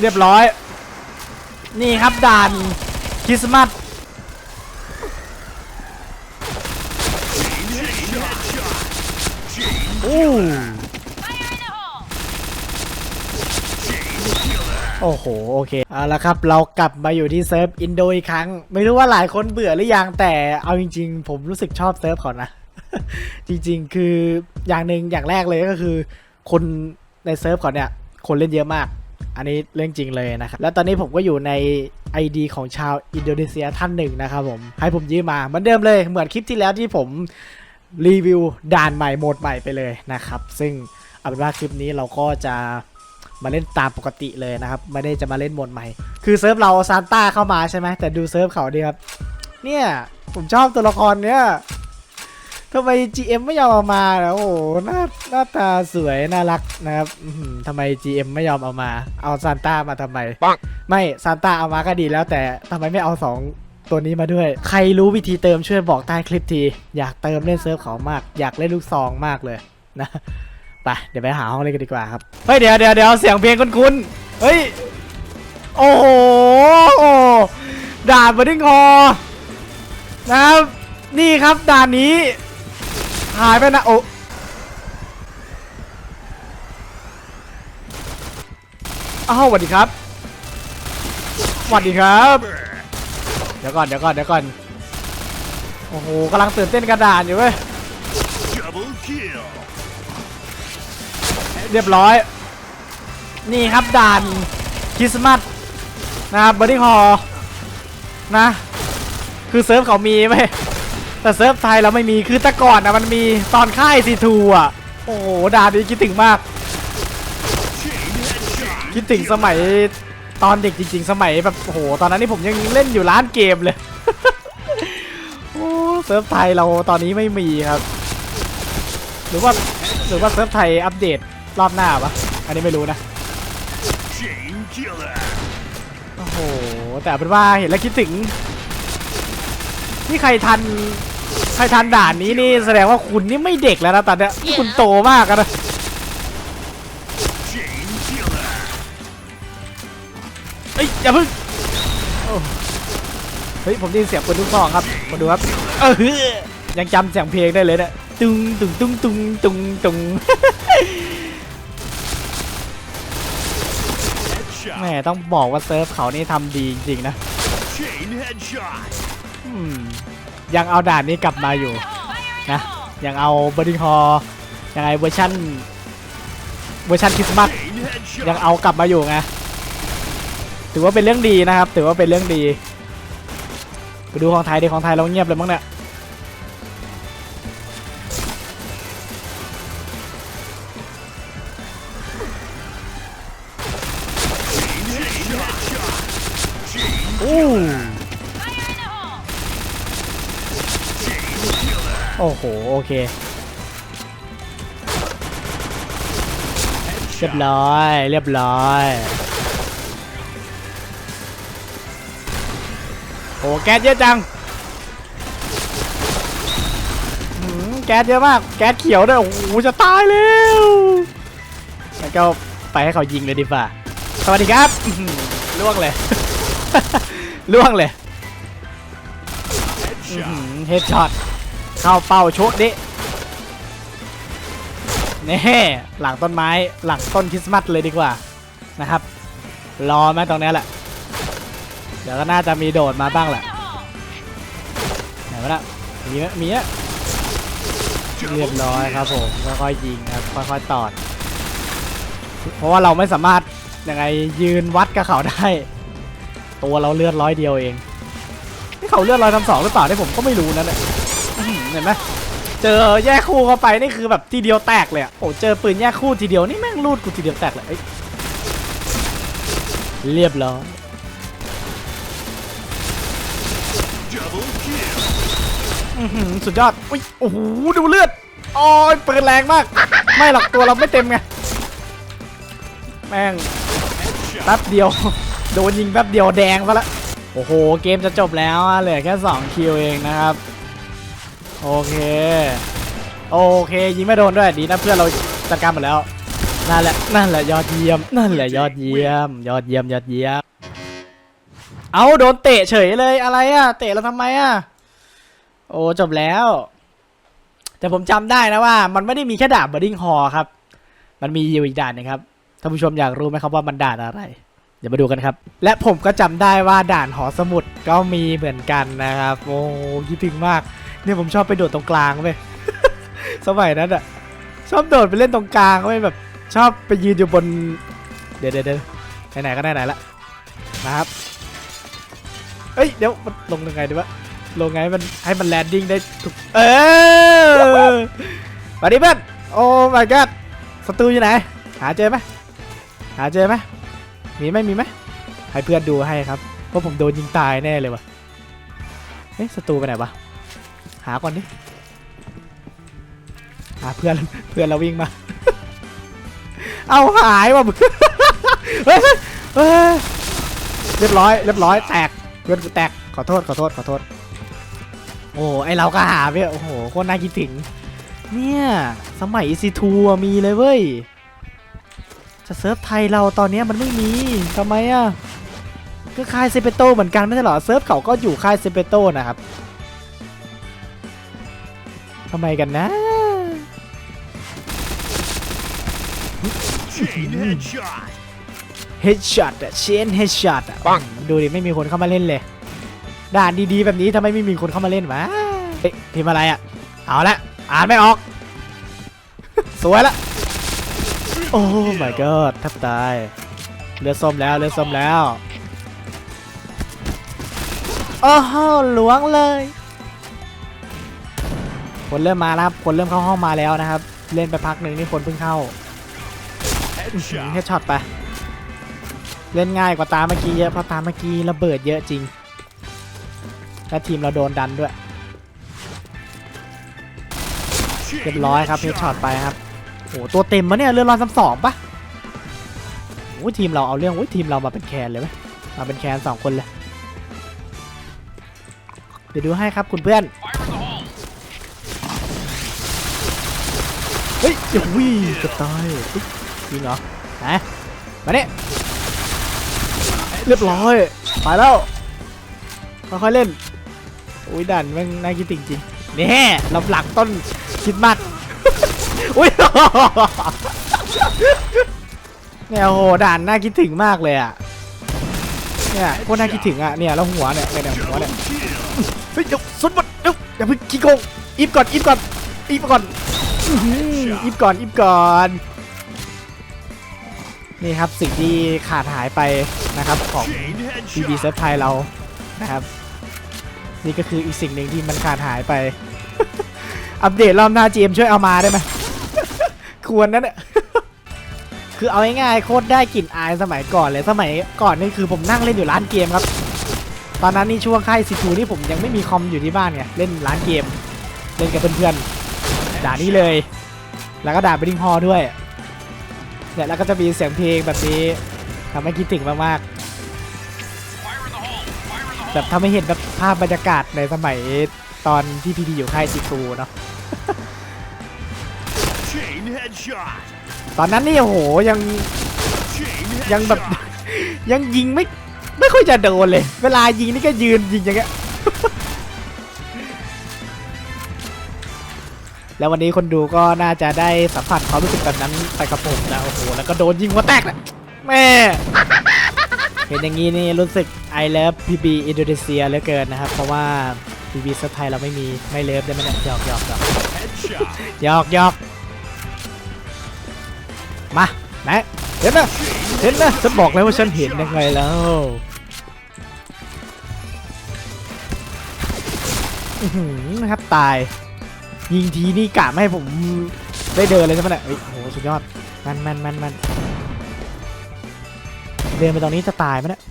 เรียบร้อย นี่ครับด่านคริสต์มาสอู้โอ้โห โอเค เอาละครับ เรากลับมาอยู่ที่เซิร์ฟอินโดอีกครั้ง ไม่รู้ว่าหลายคนเบื่อหรือยัง แต่เอาจริง ๆ ผมรู้สึกชอบเซิร์ฟเขานะ จริง ๆ คืออย่างหนึ่งอย่างแรกเลยก็คือ คนในเซิร์ฟเขาเนี่ย คนเล่นเยอะมาก อันนี้เรื่องจริงเลยนะครับ แล้วตอนนี้ผมก็อยู่ใน ID ของชาวอินโดนีเซียท่านหนึ่งนะครับผม ให้ผมยืมมาเหมือนเดิมเลย เหมือนคลิปที่แล้วที่ผมรีวิวด่านใหม่โหมดใหม่ไปเลยนะครับ ซึ่งเอาเป็นว่าคลิปนี้เราก็จะมาเล่นตามปกติเลยนะครับ ไม่ได้จะมาเล่นโหมดใหม่ คือเซิร์ฟเราซานต้าเข้ามาใช่ไหมแต่ดูเซิร์ฟเขาดีครับ เนี่ยผมชอบตัวละครเนี้ย ทำไม GM ไม่ยอมเอามาล่ะโอ้โหหน้าหน้าตาสวยน่ารักนะครับอื้อหือทำไม GM ไม่ยอมเอามา เอาซานต้ามาทำไม ปัง ไม่ซานต้าเอามาก็ดีแล้วแต่ทำไมไม่เอาสองตัวนี้มาด้วย ใครรู้วิธีเติมช่วยบอกใต้คลิปที อยากเติมเล่นเซิร์ฟเขามาก อยากเล่นลูกซองมากเลยนะไปเดี๋ยวไปหาห้องเล่นกันดีกว่าครับเฮ้ยเดี๋ยวเดี๋ยวเดี๋ยวเสียงเพลงคุ้นๆเฮ้ยโอ้โหด่านบดดิ้งคอนะครับนี่ครับด่านนี้ หายไปนะโอ้อ้าวสวัสดีครับสวัสดีครับ เดี๋ยวก่อนเดี๋ยวก่อนเดี๋ยวก่อนโอ้โหกำลังตื่นเต้นกระดานอยู่เว้ยเรียบร้อย นี่ครับด่านคริสต์มาสนะครับบัดดี้ฮอนะ คือเซิร์ฟเขามีไหม แต่เซิร์ฟไทยเราไม่มีคือแต่ก่อนนะมันมีตอนค่ายซีทูอะ โอ้โหดานนี้คิดถึงมาก คิดถึงสมัยตอนเด็กจริง ๆ สมัยแบบโอ้โหตอนนั้นนี่ผมยังเล่นอยู่ร้านเกมเลยโอ้เซิร์ฟไทยเราตอนนี้ไม่มีครับ หรือว่าหรือว่าเซิร์ฟไทยอัปเดตรอบหน้าปะอันนี้ไม่รู้นะโอ้โหแต่เป็นว่าเห็นแล้วคิดถึงนี่ใครทัน ใครทันด่านนี้นี่แสดงว่าคุณนี่ไม่เด็กแล้วนะตอนเนี้ยนี่คุณโตมากอะนะ Chain killer. เอ้ยอย่าเพิ่งโอ้เฮ้ยผมได้ยินเสียงปืนลูกซองครับมาดูครับเออยังจำเสียงเพลงได้เลยเนี่ยตุงตุงตุงตุงตุงตุง Headshot. แหมต้องบอกว่าเซิร์ฟเขานี่ทำดีจริงๆนะ ยังเอาด่านนี้กลับมาอยู่นะยังเอาบริฮอยังไงเวอร์ชันเวอร์ชันคริสต์มาสยังเอากลับมาอยู่ไงถือว่าเป็นเรื่องดีนะครับ ถือว่าเป็นเรื่องดีไปดูของไทยดิของไทยเราเงียบเลยมั้งเนี่ย โอ้โห โอเคเรียบร้อย เรียบร้อย โอ้แก๊สเยอะจังแก๊สเยอะมาก แก๊สเขียวด้วย โอ้โห จะตายแล้วแล้วก็ไปให้เขายิงเลยดีกว่า สวัสดีครับล่วงเลย ล่วงเลยเฮดช็อต เข้าเป้าโชดดินี่หลังต้นไม้หลังต้นคริสต์มาสเลยดีกว่านะครับ รอไหมตรงนี้แหละ เดี๋ยวก็น่าจะมีโดดมาบ้างแหละไหนวะนะมีไหมมีอะเรียบร้อยครับผมค่อยๆยิงครับค่อยๆตอด เพราะว่าเราไม่สามารถยังไงยืนวัดกับเขาได้ ตัวเราเลือดร้อยเดียวเองนี่เขาเลือดร้อยทำสองหรือเปล่าที่ผมก็ไม่รู้นั่นแหละ เห็นไหมเจอแยกคู่เข้าไปนี่คือแบบทีเดียวแตกเลยอะโอ้เจอปืนแยกคู่ทีเดียวนี่แม่งรูดกูทีเดียวแตกเลยเรียบร้อยสุดยอดอุ้ยโอ้โหดูเลือดโอ้ยปืนแรงมาก ไม่หรอกตัวเราไม่เต็มไงแม่งแป๊บเดียว โดนยิงแป๊บเดียวแดงซะละโอ้โห เกมจะจบแล้วเหลือแค่ 2 คิวเองนะครับ โอเค โอเคยิงไม่โดนด้วยดีนะเพื่อนเราจัดการหมดแล้วนั่นแหละนั่นแหละยอดเยี่ยมนั่นแหละยอดเยี่ยม ยอดเยี่ยมยอดเยี่ยม เอาโดนเตะเฉยเลยอะไรอะ เตะเราทำไมอะ โอ้จบแล้ว แต่ผมจำได้นะว่า มันไม่ได้มีแค่ด่านบดดิ้งฮอครับ มันมีอยู่อีกด่านนึงครับท่านผู้ชมอยากรู้ไหมครับว่ามันด่านอะไรเดี๋ยวมาดูกันครับ และผมก็จำได้ว่าด่านหอสมุดก็มีเหมือนกันนะครับ โอ้คิดถึงมาก เนี่ยผมชอบไปโดดตรงกลางเว้ยสมัยนั้นอะชอบโดดไปเล่นตรงกลางเว้ยแบบ ชอบไปยืนอยู่บน เดี๋ยวเดี๋ยวเดี๋ยวไหนๆก็ไหนๆละนะครับเอ้ยเดี๋ยวมันลงยังไงดีวะลงไงมันให้มันแลนดิ้งได้ถูกเออสวัสดีเพื่อนโอ้ my god ศัตรูอยู่ไหน หาเจอไหมหาเจอไหมมีไหมมีไหมให้เพื่อนดูให้ครับเพราะผมโดนยิงตายแน่เลยวะเอ๊ะศัตรูไปไหนวะ หาก่อนดิหาเพื่อนเพื่อนเราวิ่งมา เอาหายว่ะเฮ้ยเรียบร้อยเรียบร้อยแตกเพื่อนกูแตกขอโทษขอโทษขอโทษ โอ้ไอเราก็หาไปโอ้โหโคตรน่าคิดถึง เนี่ย สมัย EC2 อะมีเลยเว้ย จะเซิร์ฟไทยเราตอนนี้มันไม่มีทำไมอะก็ค่ายเซเปโตเหมือนกันไม่ใช่หรอเซิร์ฟเขาก็อยู่ค่ายเซเปโตนะครับ ทำไมกันนะ Chain headshot. เฮดช็อตอะเชนเฮดช็อตอะดูดิไม่มีคนเข้ามาเล่นเลย ด่านดีๆแบบนี้ทำไมไม่มีคนเข้ามาเล่นวะเฮ้ยพิมพ์อะไรอะเอาละอ่านไม่ออก สวยละโอ้ my god แทบตายเลือดส้มแล้วเลือดส้มแล้ว โอ้โหหลวงเลย คนเริ่มมาแล้วครับ คนเริ่มเข้าห้องมาแล้วนะครับ เล่นไปพักหนึ่งนี่คนเพิ่งเข้า Headshot. เฮดช็อตไป เล่นง่ายกว่าตาเมื่อกี้เยอะเพราะตาเมื่อกี้ระเบิดเยอะจริง และทีมเราโดนดันด้วย เรียบร้อยครับเฮดช็อตไปครับโอ้ตัวเต็มมะเนี่ยเรือรอนซ้ำสองปะโอ้ยทีมเราเอาเรื่องโอ้ยทีมเรามาเป็นแคนเลยไหมมาเป็นแคนสองคนเลย เดี๋ยวดูให้ครับคุณเพื่อน เฮ้ยอย่าวิ่งจะตายจริงเหรอฮะมาเนี่ยเรียบร้อยไปแล้วค่อยๆเล่นอุ้ยดันแม่งน่าคิดจริงๆนี่ลำหลังต้นคิดมัดอุ้ยเนี่ยโอ้โหด่านน่าคิดถึงมากเลยอะเนี่ยโคตรน่าคิดถึงอะเนี่ยแล้วหัวเนี่ยเนี่ยเนี่ยหัวเนี่ยเฮ้ยเดี๋ยวสุดหมดเดี๋ยวอย่าเพิ่งขี้โกงอีฟก่อนอีฟก่อนอีฟก่อน อีฟก่อนอีฟก่อน นี่ครับสิ่งที่ขาดหายไปนะครับของ Chain บีบี headshot. เซิร์ฟไทยเรานะครับ นี่ก็คืออีกสิ่งหนึ่งที่มันขาดหายไป อัปเดตรอบหน้า GM ช่วยเอามาได้ไหมควรนั่นแหละคือเอาง่ายๆโคตรได้กลิ่นอายสมัยก่อนเลยสมัยก่อนนี่คือผมนั่งเล่นอยู่ร้านเกมครับ ตอนนั้นนี่ช่วงค่ายซีทูนี่ผมยังไม่มีคอมอยู่ที่บ้านไงเล่นร้านเกม เล่นกับเพื่อนๆด่านี้เลย แล้วก็ด่าไปดิ้งฮอด้วยเนี่ยแล้วก็จะมีเสียงเพลงแบบนี้ทำให้คิดถึงมากๆแบบทำให้เห็นแบบภาพบรรยากาศในสมัยตอนที่พีดีอยู่ค่ายซีทูเนาะ Chain headshot. ตอนนั้นนี่โอ้โหยัง Chain ยังแบบ headshot. ยังยิงไม่ไม่ค่อยจะโดนเลย เวลายิงนี่ก็ยืนยิงอย่างเงี้ย แล้ววันนี้คนดูก็น่าจะได้สัมผัสความรู้สึกแบบนั้นไปกับผมนะโอ้โหแล้วก็โดนยิงหัวแตกนะแม่เห็นอย่างนี้นี่รู้สึก I love PB อินโดนีเซียเหลือเกินนะครับ เพราะว่า PB เซอร์ไทยเราไม่มีไม่เลิฟได้ไหมเนี่ยหยอกหยอกหยอกหยอกหยอกมาไหนเห็นนะเห็นนะฉันบอกแล้วว่าฉันเห็นยังไงแล้วนะครับตาย ยิงทีนี่กะไม่ให้ผมได้เดินเลยใช่ไหมเนี่ยเฮ้ยโหสุดยอดมันมันมันมันเดินไปตรงนี้จะตายไหมเนี่ย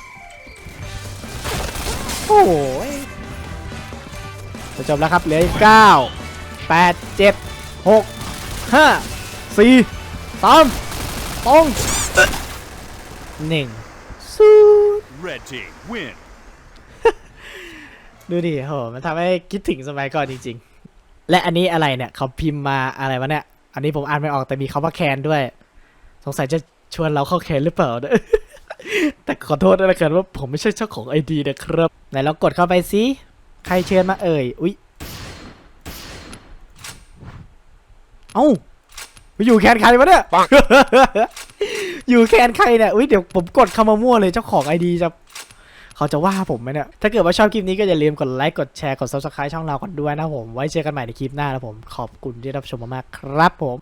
โอ้ยจะจบแล้วครับเหลืออีกเก้าแปดเจ็ดหกห้าสี่สามสองหนึ่งสู้ Red team win. ดูดิโหมันทำให้คิดถึงสมัยก่อนจริงๆ และอันนี้อะไรเนี่ยเขาพิมพ์มาอะไรวะเนี่ย อันนี้ผมอ่านไม่ออกแต่มีคาว่าแคนด้วย สงสัยจะชวนเราเข้าแคนหรือเปล่านะแต่ขอโทษด้วยนะครับว่าผมไม่ใช่เจ้าของไอดีนะครับ ไหนเรากดเข้าไปสิใครเชิญมาเอ่ย อุ๊ย เอ้าอยู่แคนใครวะเนี่ย อยู่แคนใครเนี่ย อุ๊ยเดี๋ยวผมกดเข้ามามั่วเลยเจ้าของไอดีจะ เขาจะว่าผมไหมเนี่ย ถ้าเกิดว่าชอบคลิปนี้ก็อย่าลืมกดไลค์กดแชร์กด subscribe ช่องเรากันด้วยนะผม ไว้เจอกันใหม่ในคลิปหน้านะผมขอบคุณที่รับชมมากๆครับผม